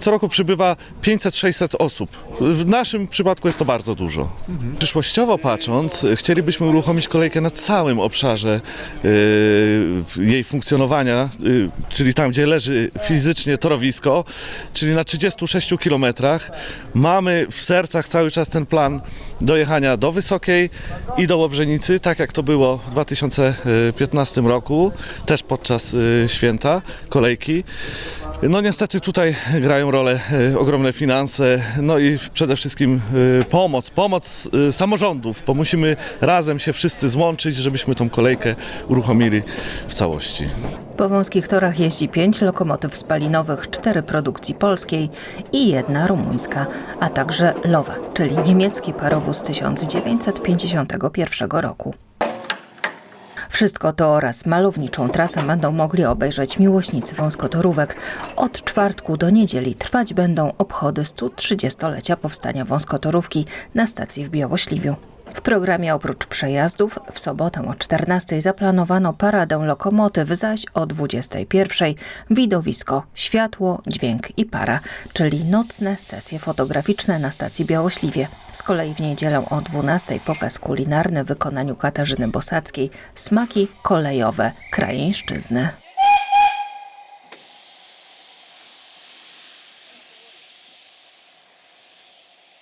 co roku przybywa 500-600 osób. W naszym przypadku jest to bardzo dużo. Przyszłościowo patrząc, chcielibyśmy uruchomić kolejkę na całym obszarze y, jej funkcjonowania, y, czyli tam, gdzie leży fizycznie torowisko, czyli na 36 kilometrach. Mamy w sercach cały czas ten plan dojechania do Wysokiej i do Łobrzenicy, tak jak to było w 2015 roku, też podczas y, święta kolejki. No niestety tutaj grają rolę y, ogromne finanse, no i przede wszystkim y, pomoc, pomoc y, samorządów, bo musimy razem się wszyscy złączyć, żebyśmy tą kolejkę uruchomili w całości. Po wąskich torach jeździ pięć lokomotyw spalinowych, cztery produkcji polskiej i jedna rumuńska, a także Lowa, czyli niemiecki parowóz z 1951 roku. Wszystko to oraz malowniczą trasę będą mogli obejrzeć miłośnicy wąskotorówek. Od czwartku do niedzieli trwać będą obchody 130-lecia powstania wąskotorówki na stacji w Białośliwiu. W programie oprócz przejazdów w sobotę o 14 zaplanowano paradę lokomotyw, zaś o 21 widowisko, światło, dźwięk i para, czyli nocne sesje fotograficzne na stacji Białośliwie. Z kolei w niedzielę o 12 pokaz kulinarny w wykonaniu Katarzyny Bosackiej, smaki kolejowe krajeńszczyzny.